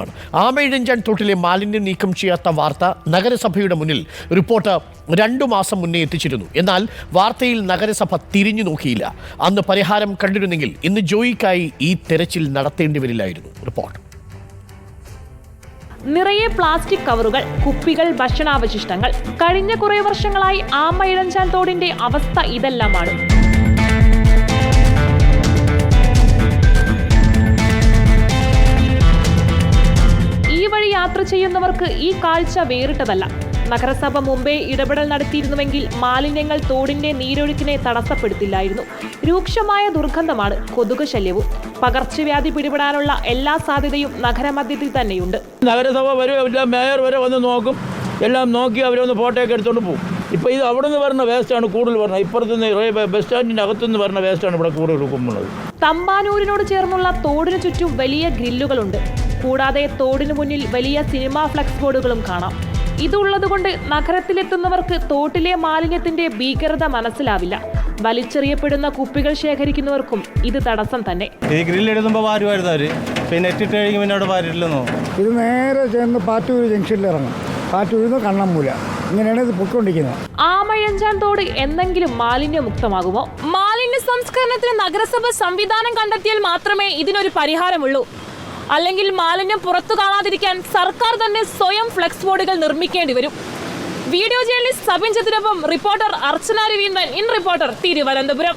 ാണ് ആമയിഴഞ്ചാൻ തോട്ടിലെ മാലിന്യം നീക്കം ചെയ്യാത്ത വാർത്ത നഗരസഭയുടെ മുന്നിൽ റിപ്പോർട്ട് രണ്ടു മാസം മുന്നേ എത്തിച്ചിരുന്നു. എന്നാൽ വാർത്തയിൽ നഗരസഭ തിരിഞ്ഞു നോക്കിയില്ല. അന്ന് പരിഹാരം കണ്ടിരുന്നെങ്കിൽ ഇന്ന് ജോയിക്കായി ഈ തെരച്ചിൽ നടത്തേണ്ടി വരില്ലായിരുന്നു. റിപ്പോർട്ട്. നിറയെ പ്ലാസ്റ്റിക് കവറുകൾ കുപ്പികൾ ഭക്ഷണാവശിഷ്ടങ്ങൾ. കഴിഞ്ഞ കുറേ വർഷങ്ങളായി ആമയിഴഞ്ചാൻ തോടിന്റെ അവസ്ഥ ഇതെല്ലാമാണ്. ചെയ്യുന്നവർക്ക് ഈ കാഴ്ച വേറിട്ടതല്ല. നഗരസഭ മുമ്പേ ഇടപെടൽ നടത്തിയിരുന്നുവെങ്കിൽ മാലിന്യങ്ങൾ തോടിന്റെ നീരൊഴുക്കിനെ തടസ്സപ്പെടുത്തില്ലായിരുന്നു. രൂക്ഷമായ ദുർഗന്ധമാണ് കൊതുക് ശല്യവും. പകർച്ചവ്യാധി പിടിപെടാനുള്ള എല്ലാ സാധ്യതയും നഗരമധ്യത്തിൽ തന്നെയുണ്ട്. നഗരസഭ വരും മേയർ വരെ വന്ന് നോക്കും. എല്ലാം നോക്കി അവരൊന്ന് ഫോട്ടോയൊക്കെ എടുത്തുകൊണ്ട് പോകും ഇപ്പോൾ ഇത് അവിടെ നിന്ന് വരുന്ന വേസ്റ്റാണ് കൂടുതൽ ഇപ്പുറത്തുനിന്ന് റേ- ബസ് സ്റ്റാൻഡിന്റെ അകത്തുനിന്ന് വരുന്ന വേസ്റ്റാണ് ഇവിടെ കൂടുതൽ തമ്പാനൂരിനോട് ചേർന്നുള്ള തോടിനു ചുറ്റും വലിയ ഗ്രില്ലുകളുണ്ട്. കൂടാതെ തോടിനു മുന്നിൽ വലിയ സിനിമാ ഫ്ലക്സ് ബോർഡുകളും കാണാം. ഇതുള്ളതുകൊണ്ട് നഗരത്തിലെത്തുന്നവർക്ക് തോട്ടിലെ മാലിന്യത്തിന്റെ ഭീകരത മനസ്സിലാവില്ല. വലിച്ചെറിയപ്പെടുന്ന കുപ്പികൾ ശേഖരിക്കുന്നവർക്കും ഇത് തടസ്സം തന്നെ. ഈ ഗ്രില്ലെടുക്കുമ്പോൾ വാരുമായിരുന്നു അവർ പിന്നെ നെറ്റിട്ട് പിന്നെ അവിടെ വാരില്ലെന്നോ ഇത് നേരെ ചെന്ന് പാറ്റൂർ ജംഗ്ഷനിൽ ഇറങ്ങും. പാറ്റൂരിൽ നിന്ന് കണ്ണമ്മൂല. ഇങ്ങനെയാണ് ഇത് പൊക്കൊണ്ടിരിക്കുന്നത് ആമയഞ്ചാൻ തോട് എന്നെങ്കിലും മാലിന്യമുക്തമാകുമോ മാലിന്യ സംസ്കരണത്തിന് നഗരസഭ സംവിധാനം കണ്ടെത്തിയാൽ മാത്രമേ ഇതിനൊരു പരിഹാരമുള്ളൂ. അല്ലെങ്കിൽ മാലിന്യം പുറത്തു കാണാതിരിക്കാൻ സർക്കാർ തന്നെ സ്വയം ഫ്ലെക്സ് ബോർഡുകൾ നിർമ്മിക്കേണ്ടി വരും. Video journalist Sabin Chathurappam reporter Archana Raveendran in reporter Thiruvananthapuram.